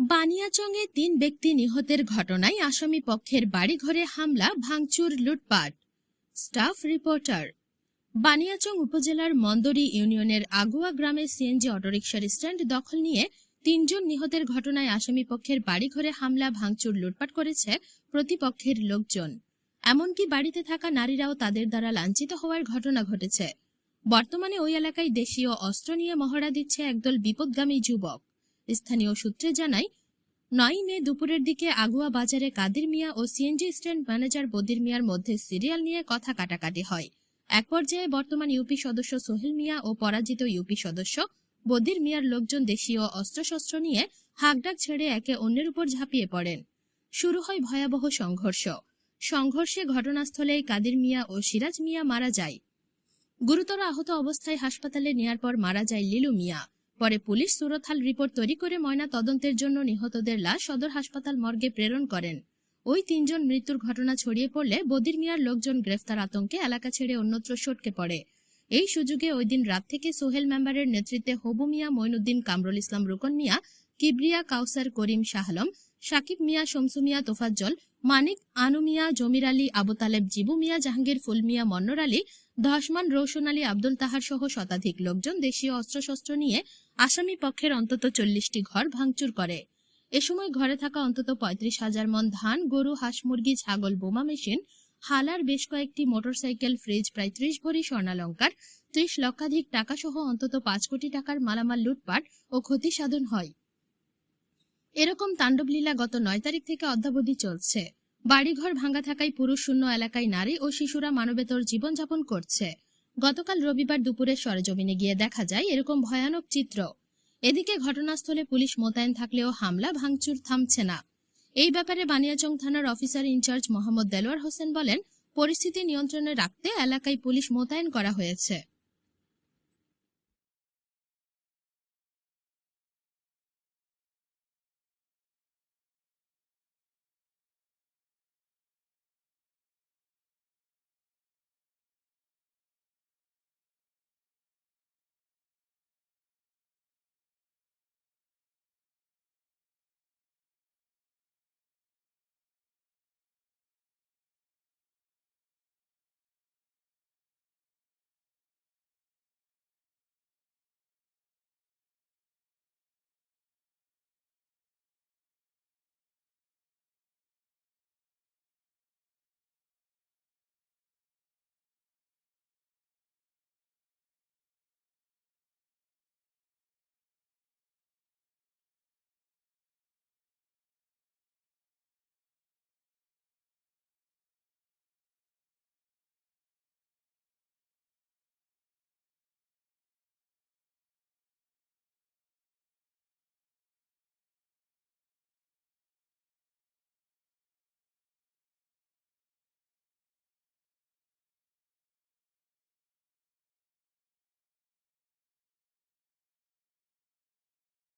বানিয়াচংয়ে তিন ব্যক্তি নিহতের ঘটনায় আসামি পক্ষের বাড়িঘরে হামলা, ভাঙচুর, লুটপাট। Staff reporter. বানিয়াচং উপজেলার মন্দরি ইউনিয়নের আগুয়া গ্রামে সিএনজি অটোরিকশার স্ট্যান্ড দখল নিয়ে তিনজন নিহতের ঘটনায় আসামি পক্ষের বাড়িঘরে হামলা, ভাঙচুর, লুটপাট করেছে প্রতিপক্ষের লোকজন। এমনকি বাড়িতে থাকা নারীরাও তাদের দ্বারা লাঞ্ছিত হওয়ার ঘটনা ঘটেছে। বর্তমানে ওই এলাকায় দেশীয় অস্ত্র নিয়ে মহড়া দিচ্ছে একদল বিপদগামী যুবক। স্থানীয় সূত্রে জানায়, নয় মে দুপুরের দিকে আগুয়া বাজারে কাদের মিয়া ও সিএনজি স্ট্যান্ড ম্যানেজার বদির মিয়ার মধ্যে সিরিয়াল নিয়ে কথা কাটাকাটি হয়। এক পর্যায়ে বর্তমান ইউপি সদস্য সোহেল মিয়া ও পরাজিত ইউপি সদস্য বদির মিয়ার লোকজন দেশীয় অস্ত্রশস্ত্র নিয়ে হাকডাক ছেড়ে একে অন্যের উপর ঝাঁপিয়ে পড়েন। শুরু হয় ভয়াবহ সংঘর্ষ। সংঘর্ষে ঘটনাস্থলে কাদের মিয়া ও সিরাজ মিয়া মারা যায়। গুরুতর আহত অবস্থায় হাসপাতালে নেয়ার পর মারা যায় লিলু মিয়া। পরে পুলিশ সুরতহাল রিপোর্ট তৈরি করে ময়না তদন্তের জন্য নিহতদের লাশ সদর হাসপাতাল মর্গে প্রেরণ করেন। ওই তিনজন মৃত্যুর ঘটনা ছড়িয়ে পড়লে বদির মিয়ার লোকজন গ্রেফতার আতঙ্কে এলাকা ছেড়ে অন্যত্র সটকে পড়ে। এই সুযোগে ওই দিন রাত থেকে সোহেল মেম্বারের নেতৃত্বে হবু মিয়া, মইনুদ্দিন, কামরুল ইসলাম, রুকন মিয়া, কিবরিয়া, কাউসার, করিম শাহলম, সাকিব মিয়া, শমসু মিয়া, তোফাজ্জল, মানিক, আনু মিয়া, জমির আলী, আবু তালেব, জিবু মিয়া, জাহাঙ্গীর, ফুল মিয়া, মন্নর আলী ধসমান রৌশন আলী আব্দুল তাহার সহ শতাধিক লোকজন দেশীয় অস্ত্রশস্ত্র নিয়ে আসামি পক্ষের অন্তত চল্লিশটি ঘর ভাঙচুর করে। এ সময় ঘরে থাকা অন্তত পঁয়ত্রিশ হাজার মন ধান, গরু, হাঁস, মুরগি, ছাগল, বোমা মেশিন হালার বেশ কয়েকটি মোটরসাইকেল, ফ্রিজ, প্রায় ত্রিশ ভরি স্বর্ণালঙ্কার, ত্রিশ লক্ষাধিক টাকা সহ অন্তত পাঁচ কোটি টাকার মালামাল লুটপাট ও ক্ষতি সাধন হয়। এরকম তাণ্ডবলীলা গত নয় তারিখ থেকে অদ্যাবধি চলছে। বাড়িঘর ভাঙা থাকায় পুরুষ শূন্য এলাকায় নারী ও শিশুরা মানবেতর জীবনযাপন করছে। গতকাল রবিবার দুপুরে সরেজমিনে গিয়ে দেখা যায় এরকম ভয়ানক চিত্র। এদিকে ঘটনাস্থলে পুলিশ মোতায়েন থাকলেও হামলা, ভাঙচুর থামছে না। এই ব্যাপারে বানিয়াচং থানার officer in charge Mohammad Delwar Hossain বলেন, পরিস্থিতি নিয়ন্ত্রণে রাখতে এলাকায় পুলিশ মোতায়েন করা হয়েছে।